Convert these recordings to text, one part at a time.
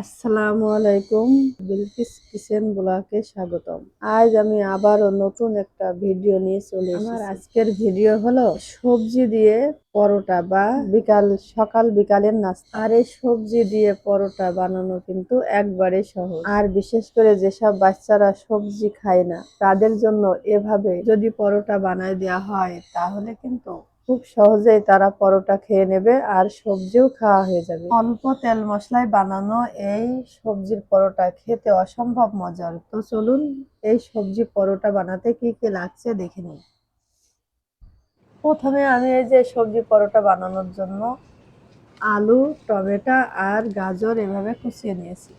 আসসালামু আলাইকুম। বিলকিস কিচেন ব্লগে স্বাগতম। আজ আমি আবারও নতুন একটা ভিডিও নিয়ে চলে আমার আজকের ভিডিও হলো সবজি দিয়ে পরোটা বা বিকাল সকাল বিকালের নাস্তা। আর এই সবজি দিয়ে পরোটা বানানো কিন্তু একবারে সহজ। আর বিশেষ করে যেসব বাচ্চারা সবজি খায় না তাদের জন্য এভাবে যদি পরোটা বানায় দেওয়া হয় তাহলে কিন্তু খুব সহজেই তারা পরোটা খেয়ে নেবে আর সবজিও খাওয়া হয়ে যাবে। অল্প তেল মশলায় বানানো এই সবজির পরোটা খেতে অসম্ভব মজার। তো চলুন এই সবজি পরোটা বানাতে কি কি লাগছে দেখে নিই। প্রথমে আমি এই যে সবজি পরোটা বানানোর জন্য আলু, টমেটো আর গাজর এভাবে কুচিয়ে নিয়েছি।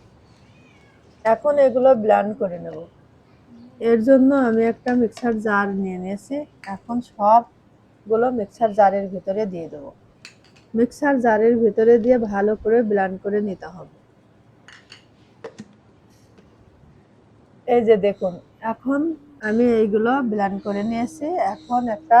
এখন এগুলো ব্ল্যান্ড করে নেব। এর জন্য আমি একটা মিক্সার জার নিয়ে নিয়েছি। এখন সব গুলো মিক্সার জারের ভিতরে দিয়ে দেবো। মিক্সার জারের ভিতরে দিয়ে ভালো করে ব্লেন্ড করে নিতে হবে। এই যে দেখুন, এখন আমি এইগুলো ব্লেন্ড করে নিয়েছি। এখন একটা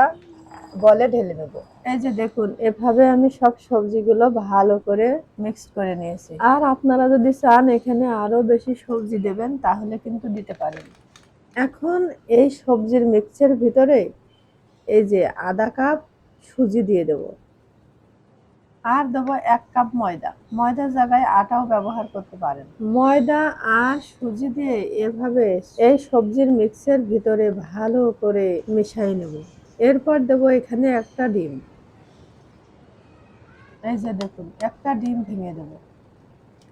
বলে ঢেলে নেব। এই যে দেখুন, এভাবে আমি সব সবজিগুলো ভালো করে মিক্স করে নিয়েছি। আর আপনারা যদি চান এখানে আরও বেশি সবজি দেবেন, তাহলে কিন্তু দিতে পারেন। এখন এই সবজির মিক্সের ভিতরে এই যে আধা কাপ সুজি দিয়ে দেব। আর দেবো এক কাপ ময়দা। ময়দার জায়গায় আটাও ব্যবহার করতে পারেন। ময়দা আর সুজি দিয়ে এভাবে এই সবজির মিক্সের ভিতরে ভালো করে মিশাই নেব। এরপর দেবো এখানে একটা ডিম। এই যে দেখুন একটা ডিম ভেঙে দেব।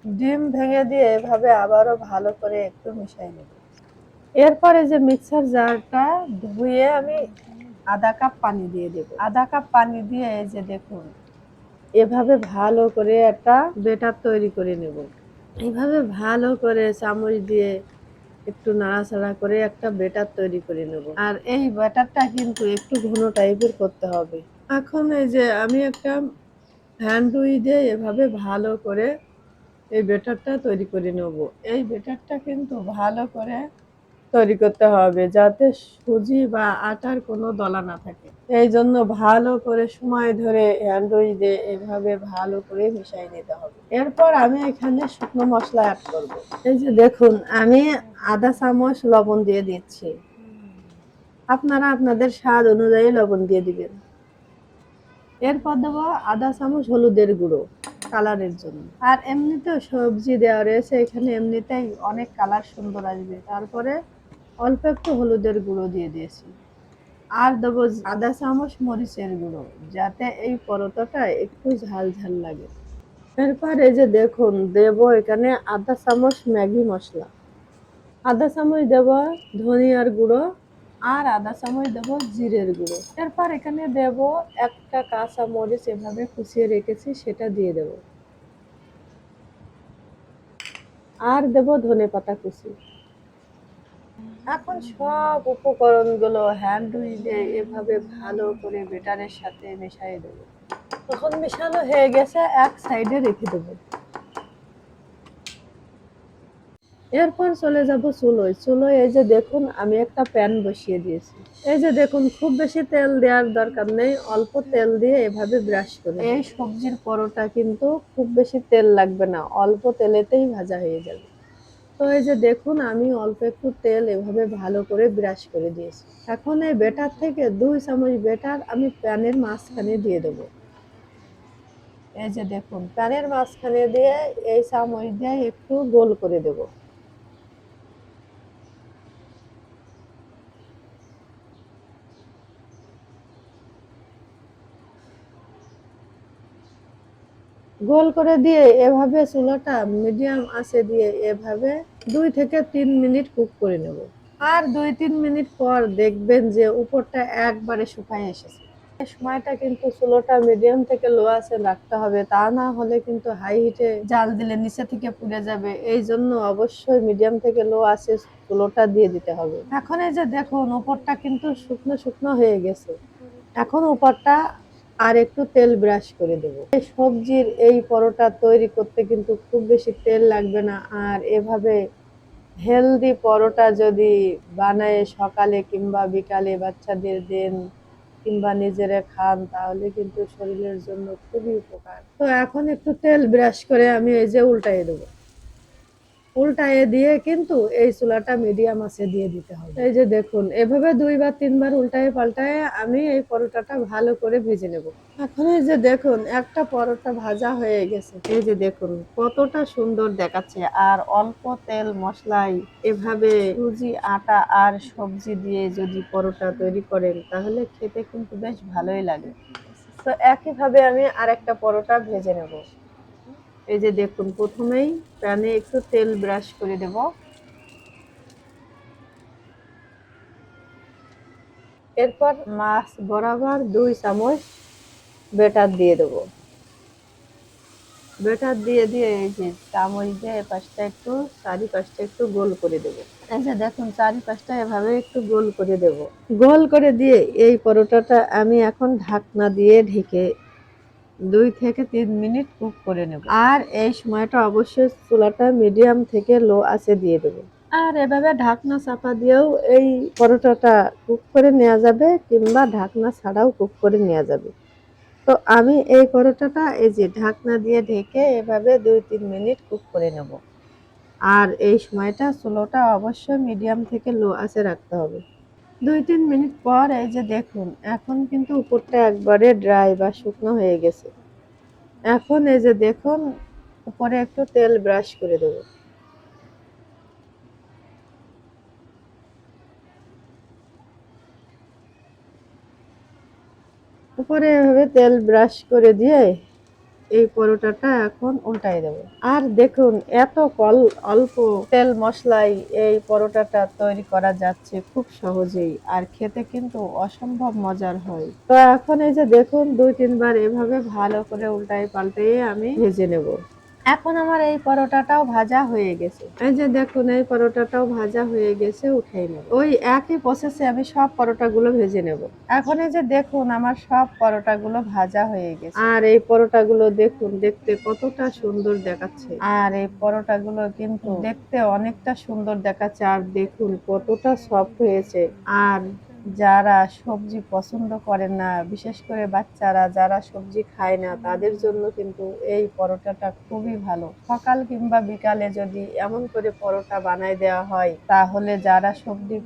ডিম ভেঙে দিয়ে এভাবে আবারও ভালো করে একটু মিশাই নেব। এরপরে যে মিক্সার জারটা ধুয়ে আমি আধা কাপ পানি দিয়ে দেব। আধা কাপ পানি দিয়ে এই যে দেখুন, এভাবে ভালো করে একটা বেটার তৈরি করে নেব। এভাবে ভালো করে চামচ দিয়ে একটু নাড়াচাড়া করে একটা বেটার তৈরি করে নেব। আর এই ব্যাটারটা কিন্তু একটু ঘন টাইপের করতে হবে। এখন এই যে আমি একটা হ্যান্ড দিয়ে এভাবে ভালো করে এই বেটারটা তৈরি করে নেব। এই বেটারটা কিন্তু ভালো করে তৈরি করতে হবে যাতে সুজি বা আটার কোনো দলা না থাকে। এই জন্য ভালো করে সময় ধরে হ্যান্ডউইচ দিয়ে এভাবে ভালো করে মিশাই নিতে হবে। এরপর আমি এখানে শুকনো মশলা অ্যাড করব। এই যে দেখুন, আমি আধা চামচ লবণ দিয়ে দিচ্ছি। আপনারা আপনাদের স্বাদ অনুযায়ী লবণ দিয়ে দিবেন। এরপর দেবো আধা চামচ হলুদের গুঁড়ো কালারের জন্য। আর এমনিতেও সবজি দেওয়া রয়েছে, এখানে এমনিতেই অনেক কালার সুন্দর আসবে। তারপরে অল্প একটু হলুদের গুঁড়ো দিয়ে দিয়েছি। আর দেবো আদা চামচ, মরিচের গুঁড়ো, যাতে এই পরোটাটা একটু ঝাল ঝাল লাগে। এরপর যে দেখুন, দেব এখানে আধা চামচ ম্যাগি মশলা। আধা চামচ দেব ধনিয়ার গুঁড়ো আর আধা চামচ দেব জিরের গুঁড়ো। এরপর এখানে দেব একটা কাঁচা মরিচ এভাবে কুচিয়ে রেখেছি, সেটা দিয়ে দেব। আর দেব ধনে পাতা কুচি। এখন সব উপকরণগুলো হ্যান্ড উইলে এভাবে ভালো করে বেটারের সাথে মেশাই দেবো। তখন মেশানো হয়ে গেছে, এক সাইডে রেখে দেবো। এরপর চলে যাব চুলোয় চুলোয় এই যে দেখুন, আমি একটা প্যান বসিয়ে দিয়েছি। এই যে দেখুন, খুব বেশি তেল দেওয়ার দরকার নেই, অল্প তেল দিয়ে এভাবে ব্রাশ করে এই সবজির পরোটা কিন্তু খুব বেশি তেল লাগবে না, অল্প তেলেতেই ভাজা হয়ে যাবে। তো এই যে দেখুন, আমি অল্প একটু তেল এভাবে ভালো করে ব্রাশ করে দিয়েছি। এখন এই বেটার থেকে দুই চামচ বেটার আমি প্যানের মাঝখানে দিয়ে দেব। এই যে দেখুন, প্যানের মাঝখানে দিয়ে এই চামচ দিয়ে একটু গোল করে দেব। গোল করে দিয়ে এভাবে চুলাটা মিডিয়াম আছে দিয়ে এভাবে দুই থেকে তিন মিনিট কুক করে নেব। আর দুই তিন মিনিট পর দেখবেন যে উপরটা একবারে শুকায় এসেছে। সময়টা কিন্তু চুলোটা মিডিয়াম থেকে লো আছে রাখতে হবে, তা না হলে কিন্তু হাই হিটে জাল দিলে নিচে থেকে পুড়ে যাবে। এই জন্য অবশ্যই মিডিয়াম থেকে লো আছে চুলোটা দিয়ে দিতে হবে। এখন এই যে দেখুন, উপরটা কিন্তু শুকনো শুকনো হয়ে গেছে। এখন উপরটা আর একটু তেল ব্রাশ করে দেব। এই সবজির এই পরোটা তৈরি করতে কিন্তু খুব বেশি তেল লাগবে না। আর এভাবে হেলদি পরোটা যদি বানায় সকালে কিংবা বিকালে বাচ্চাদের দেন কিংবা নিজেরা খান, তাহলে কিন্তু শরীরের জন্য খুবই উপকার। তো এখন একটু তেল ব্রাশ করে আমি এই যে উল্টাই দেবো। উল্টায়ে দিয়ে কিন্তু এই চুলাটা মিডিয়াম আছে দিয়ে দিতে হবে। এই যে দেখুন, এভাবে দুই বা তিনবার উল্টায়ে পাল্টায়ে আমি এই পরোটাটা ভালো করে ভেজে নেব। এখন এই যে দেখুন, একটা পরোটা ভাজা হয়ে গেছে। এই যে দেখুন, কতটা সুন্দর দেখাচ্ছে। আর অল্প তেল মশলাই এভাবে সুজি, আটা আর সবজি দিয়ে যদি পরোটা তৈরি করেন, তাহলে খেতে কিন্তু বেশ ভালোই লাগে। তো একইভাবে আমি আরেকটা পরোটা ভেজে নেব। এই যে দেখুন, প্রথমেই প্যানে একটু তেল ব্রাশ করে দেব। এরপর মাছ বরাবর দুই চামচ বেটার দিয়ে দেব। বেটার দিয়ে দিয়ে এই যে চামচ দিয়ে এ পাশটা একটু চারি পাশটা একটু গোল করে দেব। এই যে দেখুন চারি পাশটা এভাবে একটু গোল করে দেব। গোল করে দিয়ে এই পরোটাটা আমি এখন ঢাকনা দিয়ে ঢেকে দুই থেকে তিন মিনিট কুক করে নেব। আর এই সময়টা অবশ্যই চুলাটা মিডিয়াম থেকে লো আছে দিয়ে দেবো। আর এভাবে ঢাকনা চাপা দিয়েও এই পরোটাটা কুক করে নেওয়া যাবে কিংবা ঢাকনা ছাড়াও কুক করে নেওয়া যাবে। তো আমি এই পরোটাটা এই যে ঢাকনা দিয়ে ঢেকে এভাবে দুই তিন মিনিট কুক করে নেব। আর এই সময়টা চুলোটা অবশ্যই মিডিয়াম থেকে লো আছে রাখতে হবে। দুই তিন মিনিট পর এই যে দেখুন, এখন কিন্তু উপরটা একবারে ড্রাই বা শুকনো হয়ে গেছে। এখন এই যে দেখুন, উপরে একটু তেল ব্রাশ করে দেবো। উপরে এভাবে তেল ব্রাশ করে দিয়ে এই পরোটাটা এখন উল্টাই দেব। আর দেখুন, এত কল, অল্প তেল মশলায় এই পরোটাটা তৈরি করা যাচ্ছে খুব সহজেই আর খেতে কিন্তু অসম্ভব মজার হয়। তো এখন এই যে দেখুন, দুই তিনবার এভাবে ভালো করে উল্টাই পাল্টে আমি ভেজে নেব। এখন আমার এই পরোটাটাও ভাজা হয়ে গেছে। এই যে দেখুন এই পরোটাটাও ভাজা হয়ে গেছে উঠাই নেব। ওই একই প্রসেসে আমি সব পরোটাগুলো ভেজে নেব। এখন এই যে দেখুন আমার সব পরোটাগুলো ভাজা হয়ে গেছে। আর এই পরোটাগুলো দেখুন দেখতে কতটা সুন্দর দেখাচ্ছে। আর এই পরোটাগুলো কিন্তু দেখতে অনেকটা সুন্দর দেখাচ্ছে। আর দেখুন কতটা সফট হয়েছে। আর যারা সবজি পছন্দ করেন না, বিশেষ করে বাচ্চারা যারা সবজি খায় না, তাদের জন্য কিন্তু এই পরোটাটা খুবই ভালো। সকাল কিংবা বিকালে যদি এমন করে পরোটা বানাই দেওয়া হয়, তাহলে যারা সবজি,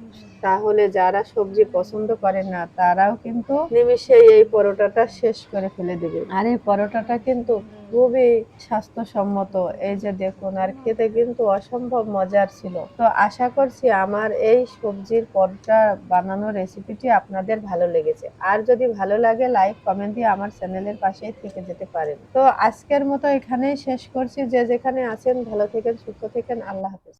তাহলে যারা সবজি পছন্দ করেন না, তারাও কিন্তু নিমিষে এই পরোটাটা শেষ করে ফেলে দেবে। আর এই পরোটাটা কিন্তু খুবই স্বাস্থ্যসম্মত। এই যে দেখুন, আর খেতে কিন্তু অসম্ভব মজার ছিল। তো আশা করছি আমার এই সবজির পরটা বানানোর রেসিপিটি আপনাদের ভালো লেগেছে। আর যদি ভালো লাগে লাইক কমেন্ট দিয়ে আমার চ্যানেলের পাশেই থেকে যেতে পারেন। তো আজকের মতো এখানেই শেষ করছি। যে যেখানে আছেন, ভালো থেকেন, সুস্থ থেকেন, আল্লাহ হাফেজ।